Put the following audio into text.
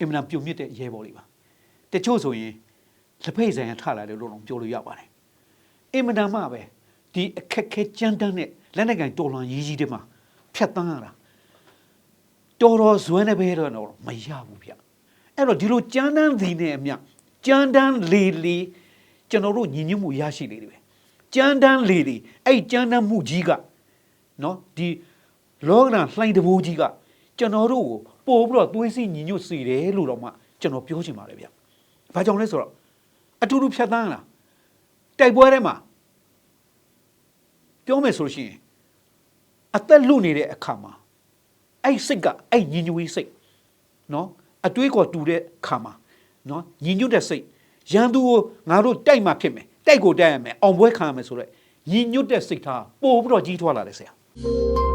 အင်မတန်ပြုံမြင့်တဲ့ရဲဘော်တွေပါတချို့ဆိုရင်လက်ဖိတ်ဆိုင်ရထလာတယ်လို့တော့ပြောလို့ရပါတယ်အင်မတန်မှပဲဒီအခက်ခဲကြမ်းတမ်းတဲ့လက်နက်ကင်တော်လှန်ရေးကြီးတွေမှာဖြတ်တန်းရတာတော်တော်ဇွဲနေပဲတော့မရဘူးဗျအဲ့တော့ဒီလိုကြမ်းတမ်းသည်နဲ့အမျှကြမ်းတမ်းလေလေကျွန်တော်တို့ညီညွတ်မှုရရှိလေတယ်ပဲကြမ်းတမ်းလေလေအဲ့ကြမ်းတမ်းမှုကြီးကနော်ဒီလောကနာလှိုင်းတဘိုးကြီးက ကျွန်တော်တို့ကိုပို့ပြီးတော့သွေးစီညီညွတ်စေတယ်လို့တော့မှကျွန်တော်ပြောချင်ပါတယ်ဗျ။ဘာကြောင့်လဲဆိုတော့အတူတူဖြတ်သန်းလာတိုက်ပွဲထဲမှာပြောမယ်ဆိုလို့ရှိရင်အသက်လွတ်နေတဲ့အခါမှာအဲ့စိတ်ကအဲ့ညီညွတ်ရေးစိတ်နော်အတွေးကောတူတဲ့အခါမှာနော်ညီညွတ်တဲ့စိတ်ရန်သူကိုငါတို့တိုက်မှဖြစ်မယ်တိုက်ကိုတိုက်ရမယ်အောင်ပွဲခံရမယ်ဆိုတော့ညီညွတ်တဲ့စိတ်ထားပို့ပြီးတော့ကြီးထွားလာတယ်ဆရာ။